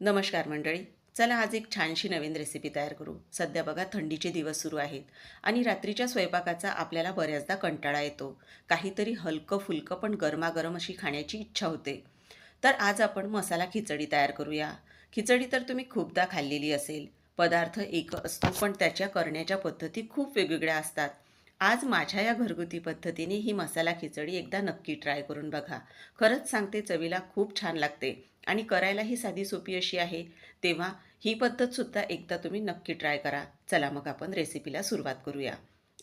नमस्कार मंडळी. चला आज एक छानशी नवीन रेसिपी तयार करू. सध्या बघा थंडीचे दिवस सुरू आहेत आणि रात्रीच्या स्वयंपाकाचा आपल्याला बऱ्याचदा कंटाळा येतो. काहीतरी हलकं फुलकं पण गरमागरम अशी खाण्याची इच्छा होते. तर आज आपण मसाला खिचडी तयार करूया. खिचडी तर तुम्ही खूपदा खाल्लेली असेल. पदार्थ एक असतो पण त्याच्या करण्याच्या पद्धती खूप वेगवेगळ्या असतात. आज माझ्या या घरगुती पद्धतीने ही मसाला खिचडी एकदा नक्की ट्राय करून बघा. खरंच सांगते चवीला खूप छान लागते. आणि करायलाही साधी सोपी अशी आहे. तेव्हा ही पद्धतसुद्धा एकदा तुम्ही नक्की ट्राय करा. चला मग आपण रेसिपीला सुरुवात करूया.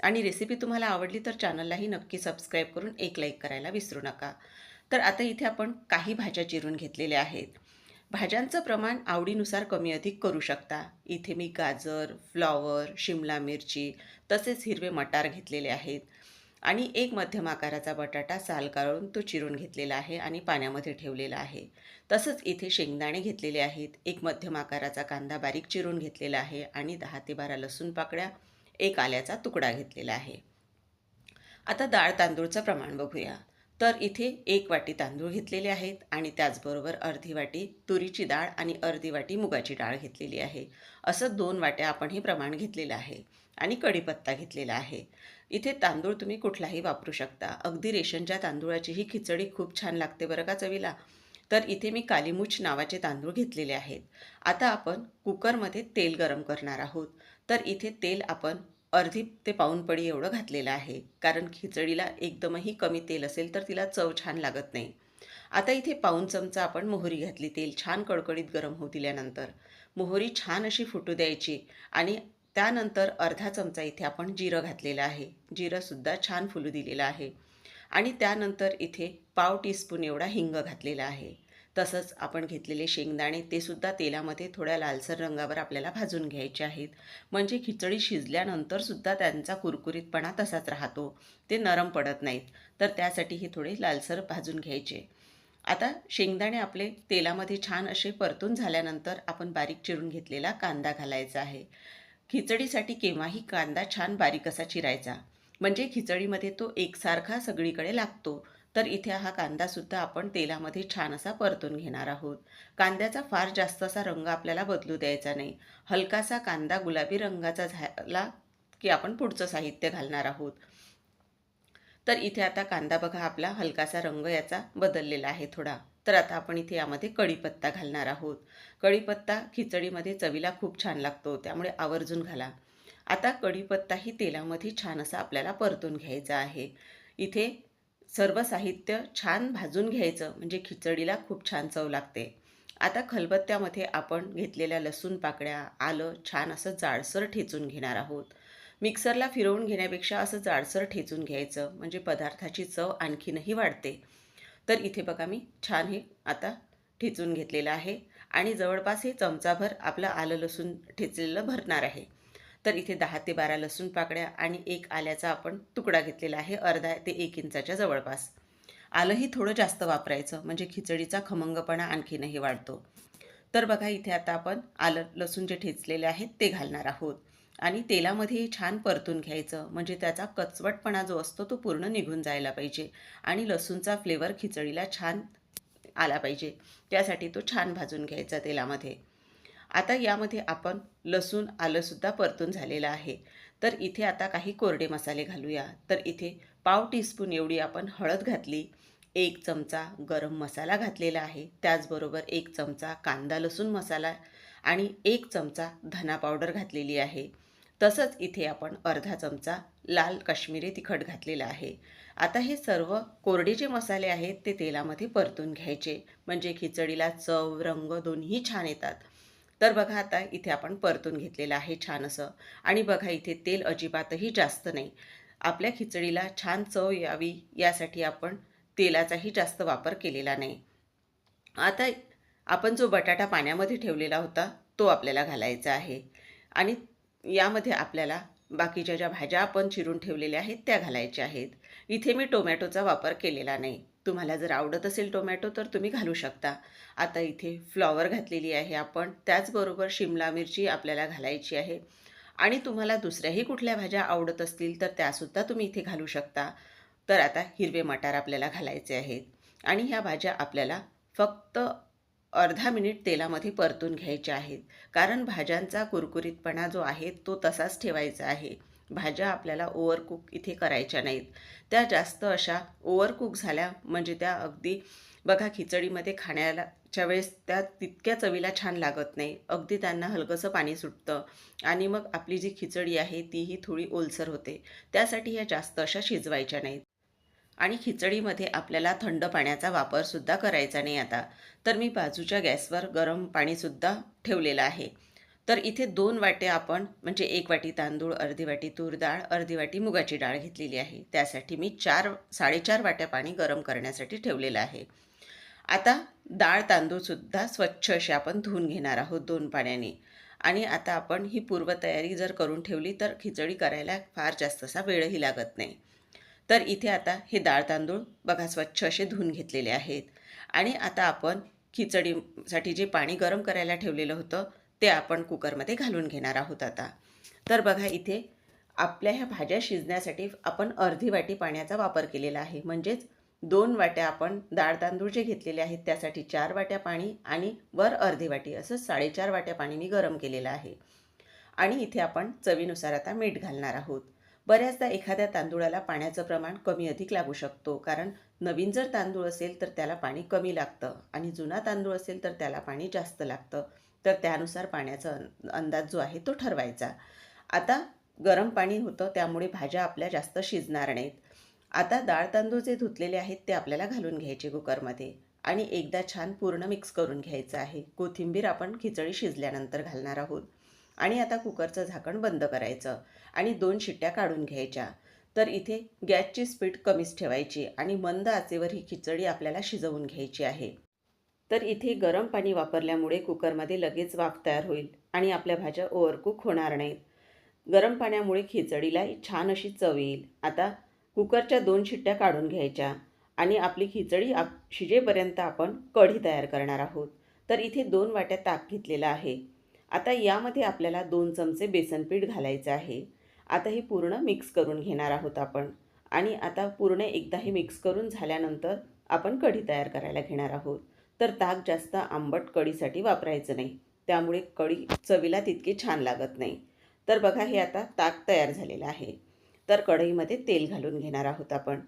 आणि रेसिपी तुम्हाला आवडली तर चॅनललाही नक्की सबस्क्राईब करून एक लाईक करायला विसरू नका. तर आता इथे आपण काही भाज्या चिरून घेतलेल्या आहेत. भाज्यांचं प्रमाण आवडीनुसार कमी अधिक करू शकता. इथे मी गाजर फ्लॉवर शिमला मिरची तसेच हिरवे मटार घेतलेले आहेत. आणि एक मध्यम आकाराचा बटाटा साल काढून तो चिरून घेतलेला आहे आणि पाण्यामध्ये ठेवलेला आहे. तसंच इथे शेंगदाणे घेतलेले आहेत. एक मध्यम आकाराचा कांदा बारीक चिरून घेतलेला आहे आणि दहा ते बारा लसूण पाकळ्या एक आल्याचा तुकडा घेतलेला आहे. आता डाळ तांदूळचं प्रमाण बघूया. तर इथे एक वाटी तांदूळ घेतलेले आहेत आणि त्याचबरोबर अर्धी वाटी तुरीची डाळ आणि अर्धी वाटी मुगाची डाळ घेतलेली आहे. असं दोन वाट्या आपण हे प्रमाण घेतलेलं आहे आणि कढीपत्ता घेतलेला आहे. इथे तांदूळ तुम्ही कुठलाही वापरू शकता. अगदी रेशनच्या तांदूळाची ही खिचडी खूप छान लागते बरं का चवीला? तर इथे मी कालीमुछ नावाचे तांदूळ घेतलेले आहेत. आता आपण कुकरमध्ये तेल गरम करणार आहोत. तर इथे तेल आपण अर्धी ते पाऊन पडी एवढं घातलेलं आहे. कारण खिचडीला एकदमही कमी तेल असेल तर तिला चव छान लागत नाही. आता इथे पाऊन चमचा आपण मोहरी घातली. तेल छान कडकडीत गरम होऊ दिल्यानंतर. मोहरी छान अशी फुटू द्यायची आणि त्यानंतर अर्धा चमचा इथे आपण जिरं घातलेलं आहे. जिरंसुद्धा छान फुलू दिलेलं आहे. आणि त्यानंतर इथे पाव टीस्पून एवढा हिंग घातलेला आहे. तसंच आपण घेतलेले शेंगदाणे ते सुद्धा तेलामध्ये थोड्या लालसर रंगावर आपल्याला भाजून घ्यायचे आहेत. म्हणजे खिचडी शिजल्यानंतर सुद्धा त्यांचा कुरकुरीतपणा तसाच राहतो. ते नरम पडत नाहीत. तर त्यासाठी हे थोडे लालसर भाजून घ्यायचे. आता शेंगदाणे आपले तेलामध्ये छान असे परतून झाल्यानंतर आपण बारीक चिरून घेतलेला कांदा घालायचा आहे. खिचडीसाठी केव्हाही कांदा छान बारीक असा चिरायचा. म्हणजे खिचडीमध्ये तो एकसारखा सगळीकडे लागतो. तर इथे हा कांदासुद्धा आपण तेलामध्ये छान असा परतून घेणार आहोत. कांद्याचा फार जास्त असा रंग आपल्याला बदलू द्यायचा नाही. हलकासा कांदा गुलाबी रंगाचा झाला की आपण पुढचं साहित्य घालणार आहोत. तर इथे आता कांदा बघा आपला हलकासा रंग याचा बदललेला आहे थोडा. तर आता आपण इथे यामध्ये कढीपत्ता घालणार आहोत. कढीपत्ता खिचडीमध्ये चवीला खूप छान लागतो त्यामुळे आवर्जून घाला. आता कढीपत्ताही तेलामध्ये छान असा आपल्याला परतून घ्यायचा आहे. इथे सर्व साहित्य छान भाजून घ्यायचं म्हणजे खिचडीला खूप छान चव लागते. आता खलबत्त्यामध्ये आपण घेतलेल्या लसूण पाकळ्या आलं छान असं जाडसर ठेचून घेणार आहोत. मिक्सरला फिरवून घेण्यापेक्षा असं जाडसर ठेचून घ्यायचं म्हणजे पदार्थाची चव आणखीनही वाढते. तर इथे बघा मी छान हे आता ठेचून घेतलेलं आहे. आणि जवळपास हे चमचाभर आपलं आलं लसूण ठेचलेलं भरणार आहे. तर इथे दहा ते बारा लसूण पाकड्या आणि एक आल्याचा आपण तुकडा घेतलेला आहे अर्धा ते एक इंचाच्या जवळपास. आलंही थोडं जास्त वापरायचं म्हणजे खिचडीचा खमंगपणा आणखीनही वाढतो. तर बघा इथे आता आपण आलं लसूण जे ठेचलेले आहेत ते घालणार आहोत. आणि तेलामध्ये छान परतून घ्यायचं. म्हणजे त्याचा कचवटपणा जो असतो तो पूर्ण निघून जायला पाहिजे. आणि लसूणचा फ्लेवर खिचडीला छान आला पाहिजे. त्यासाठी तो छान भाजून घ्यायचा तेलामध्ये. आता यामध्ये आपण लसूण आलंसुद्धा परतून झालेलं आहे. तर इथे आता काही कोरडे मसाले घालूया. तर इथे पाव टीस्पून एवढी आपण हळद घातली. एक चमचा गरम मसाला घातलेला आहे. त्याचबरोबर एक चमचा कांदा लसूण मसाला आणि एक चमचा धना पावडर घातलेली आहे. तसंच इथे आपण अर्धा चमचा लाल काश्मीरी तिखट घातलेला आहे. आता हे सर्व कोरडे जे मसाले आहेत ते तेलामध्ये परतून घ्यायचे. म्हणजे खिचडीला चव रंग दोन्ही छान येतात. तर बघा आता इथे आपण परतून घेतलेलं आहे छान असं. आणि बघा इथे तेल अजिबातही जास्त नाही. आपल्या खिचडीला छान चव यावी यासाठी आपण तेलाचाही जास्त वापर केलेला नाही. आता आपण जो बटाटा पाण्यामध्ये ठेवलेला होता तो आपल्याला घालायचा आहे. आणि यामध्ये आपल्याला बाकीच्या ज्या भाज्या आपण चिरून ठेवलेल्या आहेत त्या घालायच्या आहेत. इथे मी टोमॅटोचा वापर केलेला नाही. तुम्हाला जर आवडत असेल टोमॅटो तर तुम्ही घालू शकता. आता इथे फ्लॉवर घातलेली आहे आपण. त्याचबरोबर शिमला मिरची आपल्याला घालायची आहे. आणि तुम्हाला दुसऱ्याही कुठल्या भाज्या आवडत असतील तर त्यासुद्धा तुम्ही इथे घालू शकता. तर आता हिरवे मटार आपल्याला घालायचे आहेत. आणि ह्या भाज्या आपल्याला फक्त अर्धा मिनिट तेलामध्ये परतून घ्यायच्या आहेत. कारण भाज्यांचा कुरकुरीतपणा जो आहे तो तसाच ठेवायचा आहे. भाज्या आपल्याला ओव्हरकुक इथे करायच्या नाहीत. त्या जास्त अशा ओव्हरकुक झाल्या म्हणजे त्या अगदी बघा खिचडीमध्ये खाण्याच्या वेळेस त्या तितक्या चवीला छान लागत नाही. अगदी त्यांना हलकंसं पाणी सुटतं. आणि मग आपली जी खिचडी आहे तीही थोडी ओलसर होते. त्यासाठी ह्या जास्त अशा शिजवायच्या नाहीत. आणि खिचडीमध्ये आपल्याला थंड पाण्याचा वापरसुद्धा करायचा नाही आता. तर मी बाजूच्या गॅसवर गरम पाणीसुद्धा ठेवलेलं आहे. तर इथे दोन वाटे आपण म्हणजे एक वाटी तांदूळ अर्धी वाटी तूर डाळ अर्धी वाटी मुगाची डाळ घेतलेली आहे. त्यासाठी मी चार साडेचार वाट्या पाणी गरम करण्यासाठी ठेवलेलं आहे. आता डाळ तांदूळसुद्धा स्वच्छ असे आपण धुवून घेणार आहोत दोन पाण्याने. आणि आता आपण ही पूर्वतयारी जर करून ठेवली तर खिचडी करायला फार जास्त असा वेळही लागत नाही. तर इथे आता हे डाळ तांदूळ बघा स्वच्छ असे धुवून घेतलेले आहेत. आणि आता आपण खिचडीसाठी जे पाणी गरम करायला ठेवलेलं होतं ते आपण कुकरमध्ये घालून घेणार आहोत आता. तर बघा इथे आपल्या ह्या भाज्या शिजण्यासाठी आपण अर्धी वाटी पाण्याचा वापर केलेला आहे. म्हणजेच दोन वाट्या आपण डाळ तांदूळ जे घेतलेले आहेत त्यासाठी चार वाट्या पाणी आणि वर अर्धी वाटी असं साडेचार वाट्या पाणी मी गरम केलेलं आहे. आणि इथे आपण चवीनुसार आता मीठ घालणार आहोत. बऱ्याचदा एखाद्या तांदूळाला पाण्याचं प्रमाण कमी अधिक लागू शकतो. कारण नवीन जर तांदूळ असेल तर त्याला पाणी कमी लागतं आणि जुना तांदूळ असेल तर त्याला पाणी जास्त लागतं. तर त्यानुसार पाण्याचा अं- अंदाज जो आहे तो ठरवायचा. आता गरम पाणी होतं त्यामुळे भाज्या आपल्या जास्त शिजणार नाहीत. आता डाळ तांदूळ जे धुतलेले आहेत ते आपल्याला घालून घ्यायचे कुकरमध्ये. आणि एकदा छान पूर्ण मिक्स करून घ्यायचं आहे. कोथिंबीर आपण खिचडी शिजल्यानंतर घालणार आहोत. आणि आता कुकरचं झाकण बंद करायचं. आणि दोन शिट्ट्या काढून घ्यायच्या. तर इथे गॅसची स्पीड कमीच ठेवायची आणि मंद आचेवर ही खिचडी आपल्याला शिजवून घ्यायची आहे. तर इथे गरम पाणी वापरल्यामुळे कुकरमध्ये लगेच वाफ तयार होईल आणि आपल्या भाज्या ओव्हरकुक होणार नाहीत. गरम पाण्यामुळे खिचडीला छान अशी चव येईल. आता कुकरच्या दोन शिट्ट्या काढून घ्यायच्या आणि आपली खिचडी आप शिजेपर्यंत आपण कढी तयार करणार आहोत. तर इथे दोन वाट्या ताक घेतलेला आहे. आता यामध्ये आपल्याला दोन चमचे बेसन पीठ घालायचं आहे. आता हे पूर्ण मिक्स करून घेणार आहोत आपण. आणि आता पूर्ण एकदा हे मिक्स करून झाल्यानंतर आपण कढी तयार करायला घेणार आहोत. तर ताक जास्त आंबट कढीसाठी वापरायचं नाही. त्यामुळे कढी चवीला तितकी छान लागत नाही. तर बघा हे आता ताक तयार झालेलं आहे. तर कढईमध्ये तेल घालून घेणार आहोत आपण.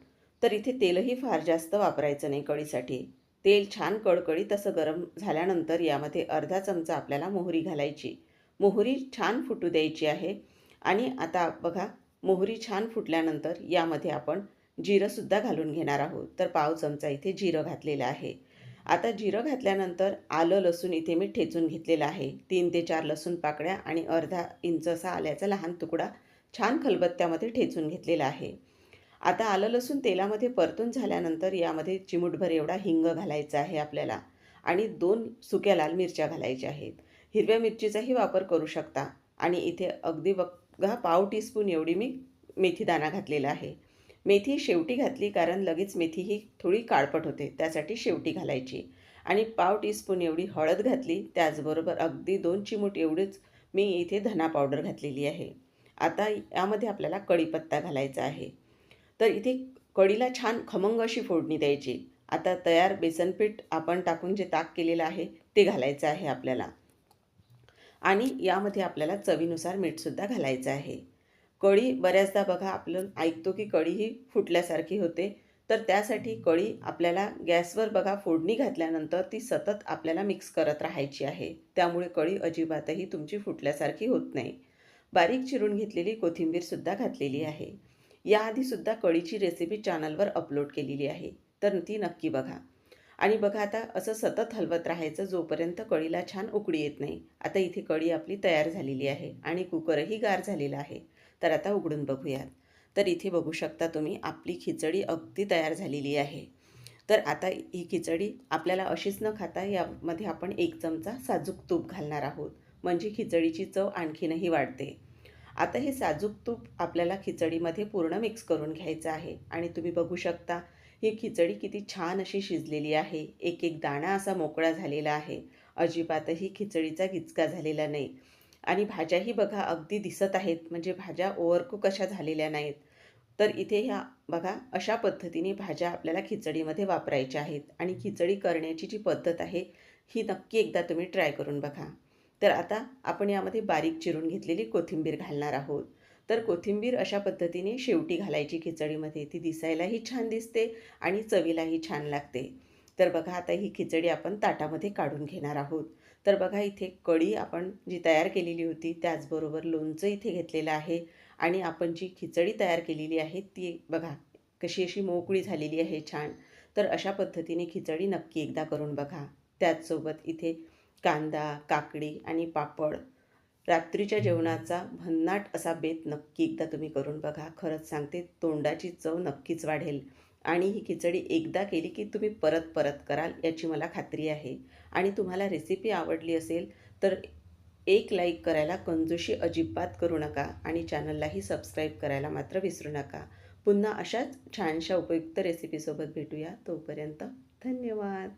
तर इथे तेलही फार जास्त वापरायचं नाही कढीसाठी. तेल छान कडकडी तसं गरम झाल्यानंतर यामध्ये अर्धा चमचा आपल्याला मोहरी घालायची. मोहरी छान फुटू द्यायची आहे. आणि आता बघा मोहरी छान फुटल्यानंतर यामध्ये आपण जिरंसुद्धा घालून घेणार आहोत. तर पाव चमचा इथे जिरं घातलेलं आहे. आता जिरं घातल्यानंतर आलं लसूण इथे मी ठेचून घेतलेलं आहे. तीन ते चार लसूण पाकळ्या आणि अर्धा इंच असा आल्याचा लहान तुकडा छान खलबत्त्यामध्ये ठेचून घेतलेला आहे. आता आलं लसूण तेलामध्ये परतून झाल्यानंतर यामध्ये चिमूटभर एवढा हिंग घालायचा आहे आपल्याला आणि दोन सुक्या लाल मिरच्या घालायच्या आहेत. हिरव्या मिरचीचाही वापर करू शकता आणि इथे अगदी बघा पाव टीस्पून एवढी मी मेथीदाणा घातलेला आहे. मेथी शेवटी घातली कारण लगेच मेथी ही थोडी काळपट होते त्यासाठी शेवटी घालायची. आणि पाव टीस्पून एवढी हळद घातली त्याचबरोबर अगदी दोन चिमूट एवढीच मी इथे धना पावडर घातलेली आहे. आता यामध्ये आपल्याला कढीपत्ता घालायचा आहे. तर इथे कढीला छान खमंग अशी फोडणी द्यायची. आता तयार बेसनपीठ आपण टाकून जे ताक केलेलं आहे ते घालायचं आहे आपल्याला. आणि यामध्ये आपल्याला चवीनुसार मीठसुद्धा घालायचं आहे. कढी बऱ्याचदा बघा आपलं ऐकतो की कळी ही फुटल्यासारखी होते. तर त्यासाठी कढी आपल्याला गॅसवर बघा फोडणी घातल्यानंतर ती सतत आपल्याला मिक्स करत राहायची आहे. त्यामुळे कळी अजिबातही तुमची फुटल्यासारखी होत नाही. बारीक चिरून घेतलेली कोथिंबीरसुद्धा घातलेली आहे. याआधीसुद्धा कढीची रेसिपी चॅनलवर अपलोड केलेली आहे. तर ती नक्की बघा. आणि बघा आता असं सतत हलवत राहायचं जोपर्यंत कढीला छान उकडी येत नाही. आता इथे कढी आपली तयार झालेली आहे आणि कुकरही गार झालेला आहे. तर आता उघडून बघूयात. तर इथे बघू शकता तुम्ही आपली खिचडी अगदी तयार झालेली आहे. तर आता ही खिचडी आपल्याला अशीच न खाता यामध्ये आपण एक चमचा साजूक तूप घालणार आहोत. म्हणजे खिचडीची चव आणखीनही वाढते. आता हे साजूक तूप आपल्याला खिचडीमध्ये पूर्ण मिक्स करून घ्यायचं आहे. आणि तुम्ही बघू शकता ही खिचडी किती छान अशी शिजलेली आहे. एक एक दाणा असा मोकळा झालेला आहे. अजिबातही खिचडीचा गिचका झालेला नाही. आणि भाज्याही बघा अगदी दिसत आहेत. म्हणजे भाज्या ओव्हरकुक अशा झालेल्या नाहीत. तर इथे ह्या बघा अशा पद्धतीने भाज्या आपल्याला खिचडीमध्ये वापरायच्या आहेत. आणि खिचडी करण्याची जी पद्धत आहे ही नक्की एकदा तुम्ही ट्राय करून बघा. तर आता आपण यामध्ये बारीक चिरून घेतलेली कोथिंबीर घालणार आहोत. तर कोथिंबीर अशा पद्धतीने शेवटी घालायची खिचडीमध्ये. ती दिसायलाही छान दिसते आणि चवीलाही छान लागते. तर बघा आता ही खिचडी आपण ताटामध्ये काढून घेणार आहोत. तर बघा इथे कढी आपण जी तयार केलेली होती त्याचबरोबर लोणचं इथे घेतलेलं आहे आणि आपण जी खिचडी तयार केलेली आहे ती बघा कशी अशी मोकळी झालेली आहे छान. तर अशा पद्धतीने खिचडी नक्की एकदा करून बघा. त्याचसोबत इथे कांदा काकडी आणि पापड रात्रीच्या जेवणाचा भन्नाट असा बेत नक्की एकदा तुम्ही करून बघा. खरंच सांगते तोंडाची चव नक्कीच वाढेल. आणि ही खिचडी एकदा केली की तुम्ही परत परत कराल याची मला खात्री आहे. आणि तुम्हाला रेसिपी आवडली असेल तर एक लाईक करायला कंजूशी अजिबात करू नका आणि चॅनललाही सबस्क्राईब करायला मात्र विसरू नका. पुन्हा अशाच छानशा उपयुक्त रेसिपीसोबत भेटूया. तोपर्यंत धन्यवाद.